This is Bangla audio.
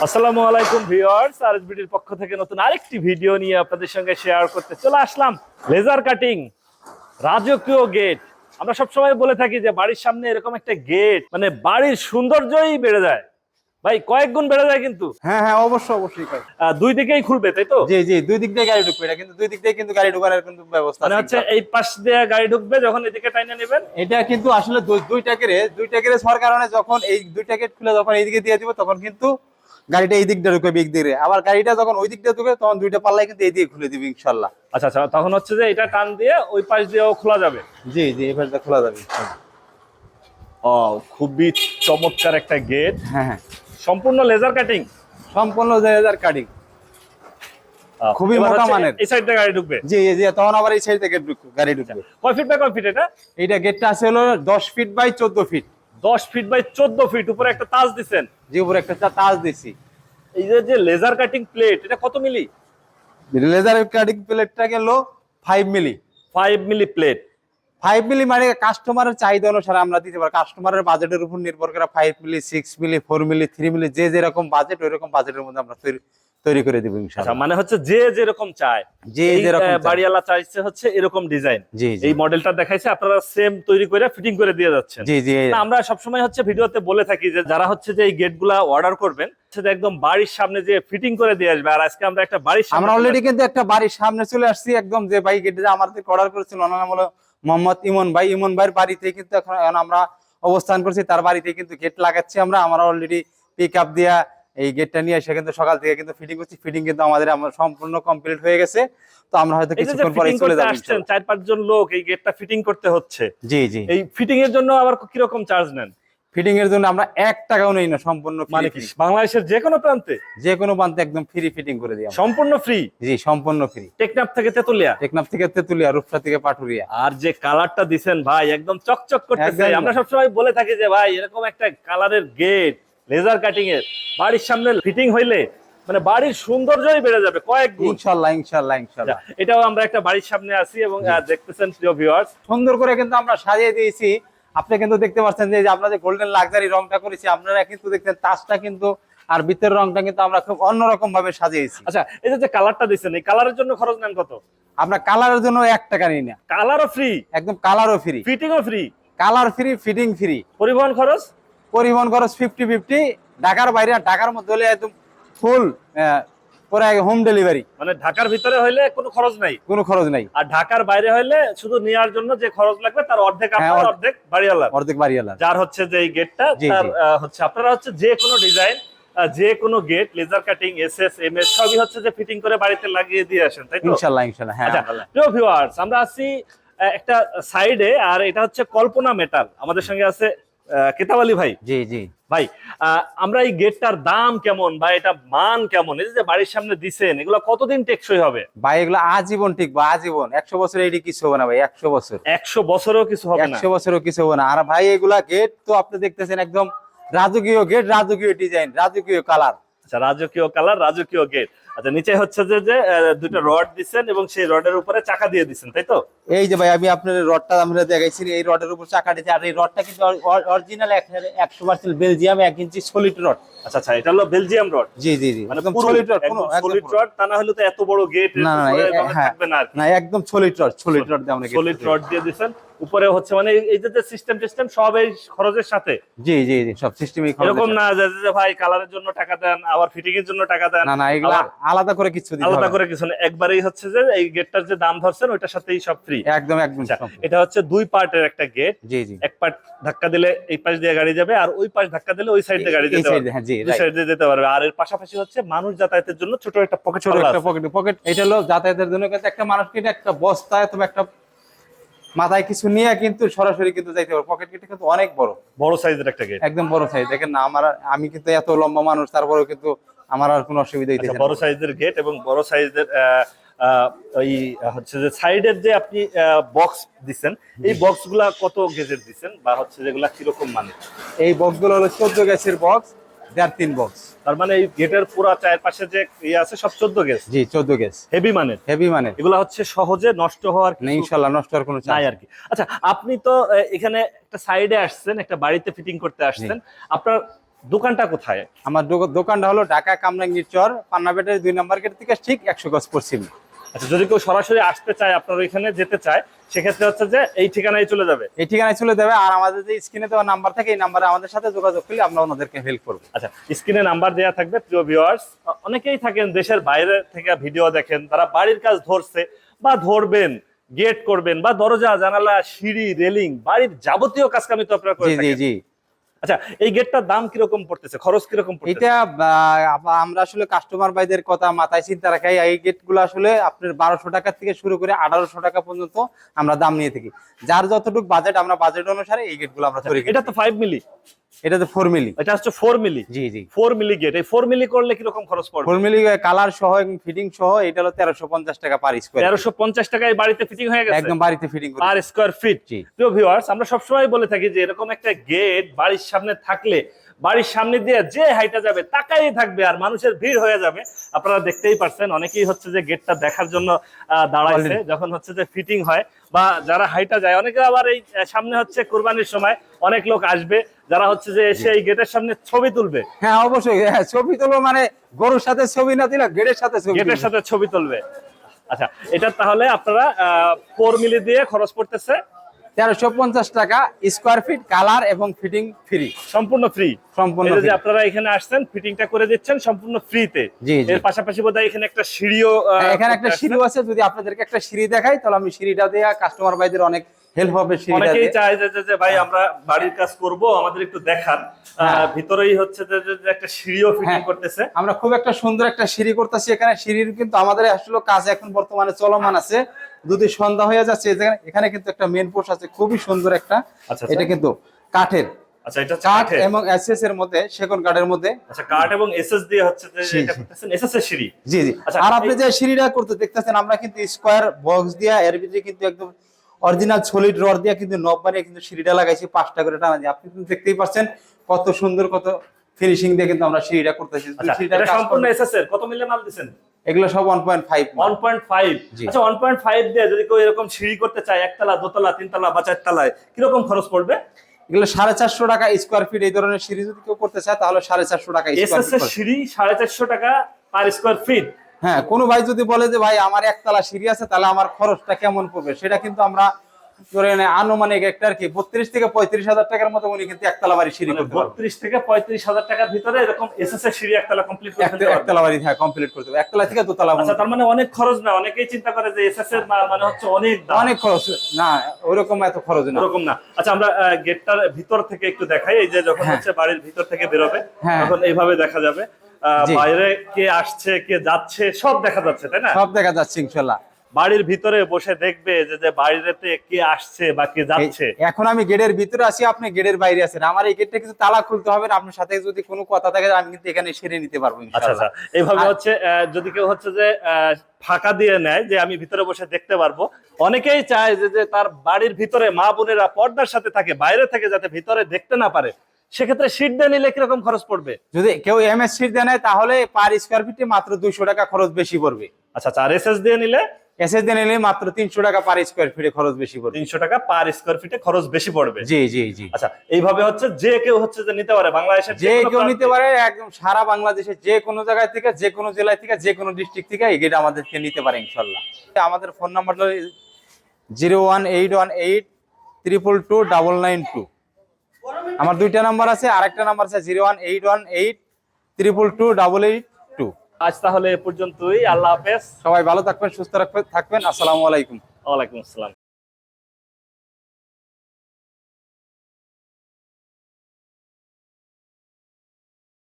আসসালামু আলাইকুম ভিউয়ার্স আরএসবিটির পক্ষ থেকে নতুন আরেকটি ভিডিও নিয়ে আপনাদের সঙ্গে শেয়ার করতে চলে আসলাম। লেজার কাটিং রাজকীয় গেট। আমরা সবসময় বলে থাকি যে বাড়ির সামনে এরকম একটা গেট মানে বাড়ির সৌন্দর্যই বেড়ে যায়। ভাই কয়েক গুণ বেড়ে যায় কিন্তু। হ্যাঁ হ্যাঁ অবশ্যই অবশ্যই দুই দিকেই খুলবে তাই তো? জি জি দুই দিক দিয়ে গাড়ি ঢুকবে এটা কিন্তু দুই দিক দিয়ে কিন্তু গাড়ি ঢোকানোর কিন্তু ব্যবস্থা মানে হচ্ছে এই পাশ দিয়ে গাড়ি ঢুকবে যখন এদিকে টাইনে নেবেন। এটা কিন্তু আসলে দুই- দুইটা দুই দুইটা কেরে হওয়ার কারণে যখন এই দুইটা গেট খুলে যখন এইদিকে দিয়ে দিব তখন কিন্তু গাড়িটা এই দিকটা ঢুকবে দিক দিয়ে আবার গাড়িটা যখন ওই দিকটা ঢুকবে তখন দুইটা পাল্লাই কিন্তু এই দিকে খুলে দিবে ইনশাল্লাহ। আচ্ছা আচ্ছা তখন হচ্ছে যে এটা টান দিয়ে ওই পাশ দিয়েও খোলা যাবে? জি জি এবার খোলা যাবে ও খুবই চমৎকার একটা গেট। হ্যাঁ হ্যাঁ। সম্পূর্ণ লেজার কাটিং? সম্পূর্ণ লেজার কাটিং। খুবই মোটা মানের। এই সাইডটা গাড়ি ঢুকবে? জি জি তখন আবার এই সাইড থেকে ঢুক- গাড়ি ঢুকবে। কয় ফিট বাই কয় ফিট এটা? এইটা গেটটা আছে হলো দশ ফিট বাই চোদ্দ ফিট দশ ফিট বাই চোদ্দ ফিট উপরে একটা তাজ দিচ্ছেন যে উপরে একটা তাজ দিছি। এই যে লেজার কাটিং প্লেট এটা কত মিলি? লেজার কাটিং প্লেটটা গেল five milli five milli plate five milli মানে কাস্টমারের চাহিদা অনুসারে আমরা দিতে পারি। কাস্টমারের বাজেটের উপর নির্ভর করে five milli six milli four milli three milli যে যেরকম বাজেট ওই রকম বাজেটের মধ্যে আমরা তৈরি তৈরি করে দিব আচ্ছা ইনশাআল্লাহ মানে হচ্ছে যে যেরকম চায়। যে যেরকম বাড়িওয়ালা চাইছে হচ্ছে এরকম ডিজাইন। এই মডেলটা দেখাইছে আপনারা সেম তৈরি করে ফিটিং করে দিয়ে যাচ্ছেন। জি জি আমরা সবসময় হচ্ছে ভিডিওতে বলে থাকি যে যারা হচ্ছে যে এই গেটগুলা অর্ডার করবেন যে একদম বাড়ির সামনে যে ফিটিং করে দিয়ে আসবে। আর আজকে আমরা একটা বাড়ির আমরা অলরেডি কিন্তু একটা বাড়ির সামনে চলে আসছি একদম যে ভাই গেটে আমাদের অর্ডার করেছিল ওনার নাম হলো মোহাম্মদ ইমন ভাই। ইমন ভাইয়ের বাড়িতে কিন্তু এখন আমরা অবস্থান করছি তার বাড়িতে কিন্তু গেট লাগাচ্ছি আমরা। আমরা অলরেডি পিক আপ দিয়া এই গেটটা নিয়ে এসে কিন্তু সকাল থেকে কিন্তু ফিটিং করছি। ফিটিং কিন্তু আমাদের আমার সম্পূর্ণ কমপ্লিট হয়ে গেছে। তো আমরা হয়তো কিছুক্ষণ পরে চলে যাব আসছেন। চার পাঁচজন লোক এই গেটটা ফিটিং করতে হচ্ছে। জি জি। এই ফিটিং এর জন্য আবার কীরকম চার্জ নেন? ফিটিং এর জন্য আমরা এক টাকাও নেই না সম্পূর্ণ মানে ফ্রি কি বাংলাদেশের যে কোনো প্রান্তে? যে কোনো প্রান্তে একদম ফ্রি ফিটিং করে দিই আমরা। সম্পূর্ণ ফ্রি জি সম্পূর্ণ ফ্রি টেকনাফ থেকে তেতুলিয়া? টেকনাফ থেকে তেতুলিয়া রূপসা থেকে পাটুরিয়া। আর যে কালারটা দিছেন ভাই একদম চকচক করতেছে। আমরা সবসময় বলে থাকি যে ভাই এরকম একটা কালারের গেট লেজার কাটিং এর। বাড়ির সামনে ফিটিং হইলে মানে বাড়ির সৌন্দর্যই বেড়ে যাবে কয়েক গুণ। ইনশাল্লাহ ইনশাল্লাহ ইনশাল্লাহ। এটাও আমরা একটা বাড়ির সামনে আছি এবং দেখতেছেন প্রিয় ভিউয়ার্স সুন্দর করে কিন্তু আমরা সাজিয়ে দিয়েছি। আপনি কিন্তু দেখতে পাচ্ছেন যে আমরা যে গোল্ডেন লাক্সারি রংটা করেছি আপনারা কিন্তু দেখছেন তাজটা কিন্তু আর ভিতরের রংটা কিন্তু আমরা খুব অন্যরকম ভাবে সাজিয়েছি। আচ্ছা এই যে যে কালারটা দিচ্ছেন এই কালারের জন্য খরচ নেন কত? আমরা কালারের জন্য এক টাকা নিই না। কালারও ফ্রি একদম কালারও free ফিটিংও free colour free fitting free পরিবহন খরচ? পরিবহন খরচ ফিফটি ফিফটি ঢাকার বাইরে আর ঢাকার মধ্যে হলে একদম ফুল পুরো হোম ডেলিভারি মানে ঢাকার ভিতরে হইলে কোনো খরচ নাই? কোনো খরচ নাই। আর ঢাকার বাইরে হইলে শুধু নেওয়ার জন্য যে খরচ লাগবে তার অর্ধেক হ্যাঁ, আপনার অর্ধেক। বাড়িওয়ালার অর্ধেক বাড়ি এলাম যার হচ্ছে যে এই গেটটা তার হচ্ছে আপনারা হচ্ছে যে কোনো ডিজাইন যে কোনো gate laser cutting S S M S সবই হচ্ছে যে ফিটিং করে বাড়িতে লাগিয়ে দিয়ে আসেন তাই তো? ইনশাল্লাহ ইনশাল্লাহ হ্যাঁ। আচ্ছা আমরা- প্রিয় ভিউয়ার্স আমরা আছি একটা সাইডে আর এটা হচ্ছে কল্পনা মেটাল আমাদের সঙ্গে আছে কেতাব আলী ভাই? জি জি। ভাই আমরা এই গেটটার দাম কেমন বা এটা মান কেমন? এই যে বাড়ির সামনে দিছেন এগুলো কতদিন টেকসই হবে? ভাই এগুলো আজীবন টিকবো আজীবন। একশো বছর এটি কিছু হবে না ভাই একশো বছর। একশো বছরও কিছু হবে না? একশো বছরও কিছু হবে না। আর ভাই এগুলা গেট তো আপনি দেখতেছেন একদম রাজকীয় গেট রাজকীয় ডিজাইন রাজকীয় কালার। আচ্ছা রাজকীয় কালার রাজকীয় গেট আচ্ছা নিচে হচ্ছে যে যে দুটো রড দিচ্ছেন এবং সেই রডের উপরে চাকা দিয়ে দিচ্ছেন তাই তো? এই যে ভাই আমি আপনার রডটা আমরা দেখাইছি এই রডের উপর চাকা দিয়েছি। আর এই রডটা কিন্তু অরিজিনাল একশো পার্সেন্ট বেলজিয়াম এক ইঞ্চি সলিড রড আচ্ছা আচ্ছা এটা হলো বেলজিয়াম রড জি জি জি মানে সলিড রড একদম সলিড রড তা না হলে তো এত বড় গেট না, না, এ- হ্যাঁ। না একদম সলিড রড সলিড রড দিয়ে আমরা সলিড রড দিয়ে দিচ্ছেন উপরে হচ্ছে মানে এই- যে সিস্টেম টিস্টেম সব এই খরচের সাথে। জি জি জি সব সিস্টেমই এরকম না যে যে ভাই কালারের জন্য টাকা দেন আবার ফিটিং এর জন্য টাকা দেন না না এগুলা আলাদা করে কিছু দিতে আলাদা করে কিছু না। একবারেই হচ্ছে যে এই গেটটার যে দাম ধরছেন ওইটার সাথেই সব ফ্রি একদম একদম আচ্ছা এটা হচ্ছে দুই পার্টের একটা গেট জি জি। এক পার্ট ধাক্কা দিলে এই পাশ দিয়ে গাড়ি যাবে আর ওই পাশ ধাক্কা দিলে ওই সাইড দিয়ে গাড়ি যেতে পারবে। হ্যাঁ জি right। সাইড দিয়ে যেতে পারবে। আর এর পাশাপাশি হচ্ছে মানুষ যাতায়াতের জন্য ছোট একটা পকেট ছোট একটা পকেট পকেট এটা হলো যাতায়াতের জন্য কিন্তু একটা মানুষ কিন্তু একটা বস্তায় তুমি একটা মাথায় কিছু নিয়ে কিন্তু সরাসরি কিন্তু যাইতে পারো পকেট কেটে কিন্তু অনেক বড়। বড় সাইজের একটা গেট একদম বড় সাইজ দেখেন না আমার আমি কিন্তু এত লম্বা মানুষ তারপরেও কিন্তু আমার আর কোনো অসুবিধা হইতেছে আচ্ছা বড় সাইজের গেট এবং বড় সাইজের ওই হচ্ছে যে সাইডের যে আপনি বক্স দিচ্ছেন এই বক্সগুলা কত গেজের দিচ্ছেন বা হচ্ছে যেগুলা কীরকম মানে এই বক্সগুলো হলো চোদ্দ গ্যাসের বক্স দেড় তিন বক্স তার মানে এই গেটের পুরা চারপাশে যে ইয়ে আছে সব চোদ্দ গেজ জি চোদ্দ গ্যাস হেভি মানের? হেভি মানে এগুলা হচ্ছে সহজে নষ্ট হওয়ার ইনশাল্লাহ নষ্ট হওয়ার কোনো নাই আর কি। আচ্ছা আপনি তো এখানে একটা সাইডে আসছেন একটা বাড়িতে ফিটিং করতে আসছেন। আপনার দোকানটা কোথায়? আমার দোকানটা হলো ঢাকা কামরাঙ্গীর চর পান্নাপেটের দুই নম্বর গেট থেকে ঠিক একশো গজ পশ্চিম। আচ্ছা যদি কেউ সরাসরি আসতে চায় আপনার ওইখানে যেতে চায় সেক্ষেত্রে হচ্ছে যে এই ঠিকানায় চলে যাবে। এই ঠিকানায় চলে যাবে আর আমাদের যে স্ক্রিনে দেওয়া নাম্বার থাকে এই নাম্বারে আমাদের সাথে যোগাযোগ করলে আমরা ওনাদেরকে হেল্প করব। আচ্ছা স্ক্রিনে নাম্বার দেওয়া থাকবে প্রিয় ভিউয়ার্স অনেকেই থাকেন দেশের বাইরে থেকে ভিডিও দেখেন তারা বাড়ির কাজ ধরছে বা ধরবেন গেট করবেন বা দরজা জানালা সিঁড়ি রেলিং বাড়ির যাবতীয় কাজ কামি তো আপনারা জি জি জি। আচ্ছা এই গেটটার দাম কীরকম পড়তেছে? খরচ কীরকম এটা আমরা আসলে কাস্টমার ভাইদের কথা মাথায় চিন্তা রাখাই এই গেটগুলো আসলে আপনার বারোশো টাকা থেকে শুরু করে আঠারোশো টাকা পর্যন্ত আমরা দাম নিয়ে থাকি। যার যতটুকু বাজেট আমরা বাজেট অনুসারে এই গেটগুলো আমরা করি এটা তো ফাইভ মিলি এটা তো ফোর মিলি এটা হচ্ছে ফোর মিলি জি জি। ফোর মিলি গেট এই ফোর মিলি করলে কীরকম খরচ পড়বে? ফোর মিলি কালার সহ ফিটিং সহ এটা হলো তেরোশো পঞ্চাশ টাকা পার স্কোয়ার তেরোশো পঞ্চাশ টাকায় বাড়িতে ফিটিং হয়ে গেছে? একদম বাড়িতে ফিটিং করি। পার স্কোয়ার ফিট জি। প্রিয় ভিউয়ার্স আমরা সবসময় বলে থাকি যে এরকম একটা গেট বাড়ির সামনে থাকলে বাড়ির সামনে দিয়ে যে হাইটা যাবে তাকাই থাকবে আর মানুষের ভিড় হয়ে যাবে। আপনারা দেখতেই পারছেন অনেকেই হচ্ছে যে গেটটা দেখার জন্য দাঁড়াইছে। যখন হচ্ছে যে ফিটিং হয় বা যারা হাইটা যায় অনেকে আবার এই সামনে হচ্ছে কোরবানির সময় অনেক লোক আসবে। যারা হচ্ছে যে এসে এই গেটের সামনে ছবি তুলবে। হ্যাঁ অবশ্যই। হ্যাঁ ছবি তুলবো মানে গরুর সাথে ছবি না দিলে গেটের সাথে ছবি গেটের সাথে ছবি তুলবে। আচ্ছা এটা তাহলে আপনারা ফোর মিলি দিয়ে খরচ পড়তেছে? তেরোশো পঞ্চাশ টাকা স্কোয়ার ফিট কালার এবং ফিটিং ফ্রি সম্পূর্ণ ফ্রি সম্পূর্ণ যে আপনারা এখানে আসছেন ফিটিংটা করে দিচ্ছেন সম্পূর্ণ ফ্রিতে। এর পাশাপাশি বোধহয় এখানে একটা সিঁড়িও হ্যাঁ, এখানে একটা করতে সিঁড়ি আসছেন। আছে। যদি আপনাদেরকে একটা সিঁড়ি দেখাই তাহলে আমি সিঁড়িটা দিয়ে কাস্টমার ভাইদের অনেক হেল্প হবে অনেকেই চায় যে ভাই আমরা বাড়ির কাজ করব আমাদের একটু দেখান। হ্যাঁ। ভিতরেই হচ্ছে যে একটা সিঁড়িও ফিটিং হ্যাঁ। করতেছে। আমরা খুব একটা সুন্দর একটা সিঁড়ি করতেছি এখানে। সিঁড়ির কিন্তু আমাদের আসলে কাজ এখন বর্তমানে চলমান আছে। যদি সন্ধ্যা হয়ে যাচ্ছে এখানে- কিন্তু একটা মেন পোস্ট আছে খুবই সুন্দর একটা। আচ্ছা, এটা কিন্তু কাঠের। আচ্ছা এটা কাঠ। এবং এসএস এর মধ্যে সেগুন কাঠের মধ্যে। আচ্ছা কাঠ এবং এসএস দিয়ে হচ্ছে যে জি, এটা করতেছেন? এসএস এর সিঁড়ি? জি জি। আচ্ছা, আর আপনি যে সিঁড়িটা করতে দেখতেছেন আমরা কিন্তু স্কোয়ার বক্স দিয়া এর ভিতরে কিন্তু একদম অরিজিনাল সলিড রড দিয়া কিন্তু নব বানিয়ে কিন্তু সিঁড়িটা লাগাইছি পাঁচটা করে টানা দিয়ে। আপনি কিন্তু দেখতেই পাচ্ছেন কত সুন্দর কত ফিনিশিং দিয়ে কিন্তু আমরা সিঁড়িটা করতেছি। আচ্ছা এটা সম্পূর্ণ করতে- এসএস এর? কত মিলে মাল দিছেন? এগুলো সব ওয়ান পয়েন্ট ফাইভ 1.5 জি। আচ্ছা 1.5 দিয়ে যদি কেউ এরকম সিঁড়ি করতে চায় একতলা দোতলা তিনতলা বা চারতলায় কীরকম খরচ পড়বে? এগুলো সাড়ে চারশো টাকা স্কোয়ার ফিট এই ধরনের সিঁড়ি যদি কেউ করতে চায় তাহলে সাড়ে চারশো টাকা সিঁড়ি সাড়ে চারশো টাকা পার স্কোয়ার ফিট হ্যাঁ কোনো ভাই যদি বলে যে ভাই আমার একতলা সিঁড়ি আছে তাহলে আমার খরচটা কেমন পড়বে সেটা কিন্তু আমরা আনুমানিক একটা আর কি বত্রিশ থেকে পঁয়ত্রিশ হাজার টাকার মতো উনি কিন্তু একতলা বাড়ি সিঁড়ি করতে বত্রিশ থেকে পঁয়ত্রিশ হাজার টাকার ভিতরে এরকম এসএস এর সিঁড়ি একতলা কমপ্লিট করে ফেলতে একতলা বাড়ি হ্যাঁ কমপ্লিট করতে হবে একতলা থেকে দোতলা আচ্ছা। তার মানে অনেক খরচ না অনেকেই চিন্তা করে যে এসএস এর মানে হচ্ছে অনেক দাম অনেক খরচ না ওরকম এত খরচ না এরকম না আচ্ছা আমরা গেটটার ভিতর থেকে একটু দেখাই এই যে যখন হ্যাঁ। হচ্ছে বাড়ির ভিতর থেকে বেরোবে হ্যাঁ। তখন এইভাবে দেখা যাবে। বাইরে কে আসছে কে যাচ্ছে সব দেখা যাচ্ছে তাই না? সব দেখা যাচ্ছে ইনশাল্লাহ। বাড়ির ভিতরে বসে দেখবে যে যে বাইরেতে কে আসছে বা কে যাচ্ছে। এখন আমি গেটের ভিতরে আছি আপনি গেটের বাইরে আছেন। আমার এই গেটটা কিন্তু তালা খুলতে হবে আপনার সাথে যদি কোনো কথা থাকে আমি কিন্তু এখানে সেরে নিতে পারব আচ্ছা আচ্ছা। এইভাবে হচ্ছে যদি কেউ হচ্ছে যে আহ, ফাঁকা দিয়ে নেয় যে আমি ভিতরে বসে দেখতে পারব। অনেকেই চায় যে যে তার বাড়ির ভিতরে মা বোনেরা পর্দার সাথে থাকে বাইরে থেকে যাতে ভিতরে দেখতে না পারে। সেক্ষেত্রে সিট দিয়ে নিলে কীরকম খরচ পড়বে? যদি কেউ এমএস সিট দেয় নেয়, তাহলে পার স্কোয়ার ফিটে মাত্র দুইশো টাকা খরচ বেশি পড়বে। আচ্ছা আচ্ছা আর এস দিয়ে নিলে? এসএস দিয়ে নিলে মাত্র তিনশো টাকা পার স্কোয়ার ফিটে খরচ বেশি পড়বে। তিনশো টাকা পার স্কোয়ার ফিটে খরচ বেশি পড়বে? জি জি জি। আচ্ছা এইভাবে হচ্ছে যে কেউ হচ্ছে যে নিতে পারে বাংলাদেশের যে কেউ নিতে পারে একদম সারা বাংলাদেশে যে কোনো জায়গায় থেকে যে কোনো জেলায় থেকে যে কোনো ডিস্ট্রিক্ট থেকে এই গেট আমাদেরকে নিতে পারে ইনশাল্লাহ আমাদের ফোন নাম্বার হলো zero one eight one eight triple two double nine two আমার দুইটা নাম্বার আছে আর একটা নাম্বার আছে zero one eight one eight triple two double eight two আজ তাহলে এ পর্যন্তই আল্লাহ হাফেজ। সবাই ভালো থাকবেন সুস্থ রাখবেন থাকবেন আসসালামু আলাইকুম। ওয়ালাইকুম আসসালাম।